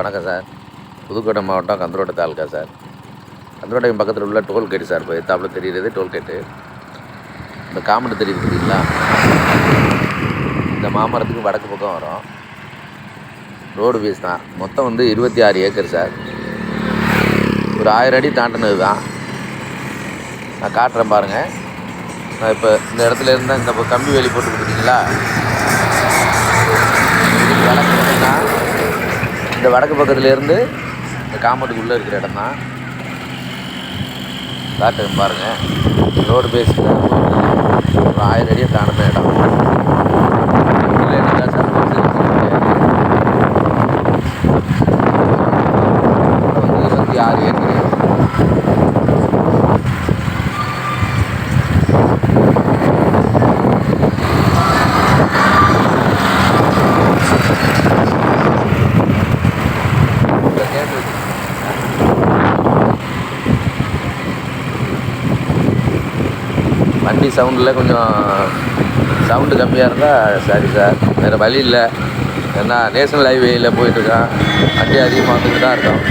வணக்கம் சார். புதுக்கோட்டை மாவட்டம் கந்தரோட்டை தாலுக்கா சார். கந்தரோட்டை பக்கத்தில் உள்ள டோல்கேட் சார் இப்போ எத்தாப்பில் தெரிகிறது டோல்கேட்டு இந்த காமெண்ட் தெரியுது பார்த்தீங்களா? இந்த மாமரத்துக்கு வடக்கு பக்கம் வரும். ரோடு ஃபீஸ் தான். மொத்தம் வந்து இருபத்தி ஆறு ஏக்கர் சார். ஒரு ஆயிரம் அடி தாண்டினது தான் நான் காட்டுறேன் பாருங்கள் நான் இப்போ இந்த இடத்துல இருந்தால் இந்த கம்பி வேலி போட்டு கொடுத்தீங்களா? இந்த வடக்கு பக்கத்துலேருந்து இந்த காம்பவுண்டுக்குள்ளே இருக்கிற இடம் தான் காட்டுறேன் பாருங்கள் ரோடு பேஸில் ஒரு ஆயிரம் அடியை தாண்டின இடம். இருபத்தி ஆறு ஏக்கர் இந்த கேட்டு வண்டி சவுண்டில் கொஞ்சம் சவுண்டு கம்மியாக இருந்தால் சரி சார். வேறு வழி இல்லை. ஏன்னா நேஷனல் ஹைவேயில் போயிட்டுருக்கான். வண்டி அதிகமாக வந்துட்டு தான் இருக்கும்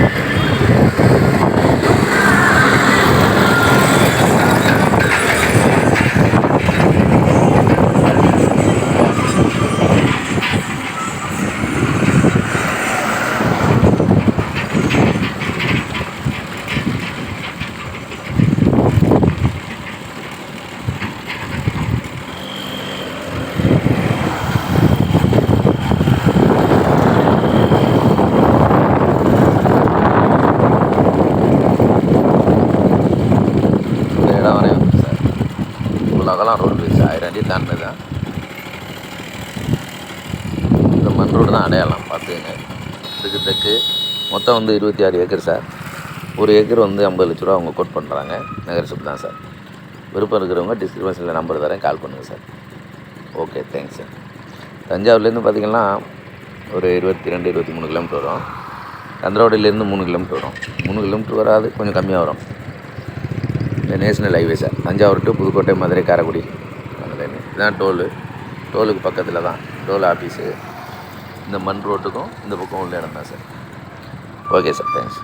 இந்த இடம் வரையும் வந்து சார் அதெல்லாம் ரோடு பேஸ் ஆயிரம் அடி தாண்டினது தான். இந்த மண் ரோடு தான் அடையாளம் பார்த்துங்க இதுக்கு தெற்கு மொத்தம் வந்து இருபத்தி ஆறு ஏக்கர் சார். ஒரு ஏக்கர் வந்து ஐம்பது லட்ச ரூபா அவங்க கோட் பண்ணுறாங்க நகரசபை தான் சார். விருப்பம் இருக்கிறவங்க டிஸ்கிரிப்ஷனில் நம்பர் தரேன். கால் பண்ணுங்கள் சார். Okay thanks sir. தஞ்சாவூர்லேருந்து பார்த்தீங்கன்னா ஒரு இருபத்தி ரெண்டு இருபத்தி மூணு கிலோமீட்டர் வரும். கந்தரவாடியிலேருந்து மூணு கிலோமீட்டர் வரும். மூணு கிலோமீட்டர் வராது கொஞ்சம் கம்மியாக வரும். இந்த national highway sir. Thanjavur to Pudukkottai Madurai Karaikudi. அந்த இதுதான் டோலு. டோலுக்கு பக்கத்தில் தான். டோல் ஆஃபீஸு இந்த மண் ரோட்டுக்கும் இந்த பக்கம் உள்ள இடம் தான் சார். Okay sir thanks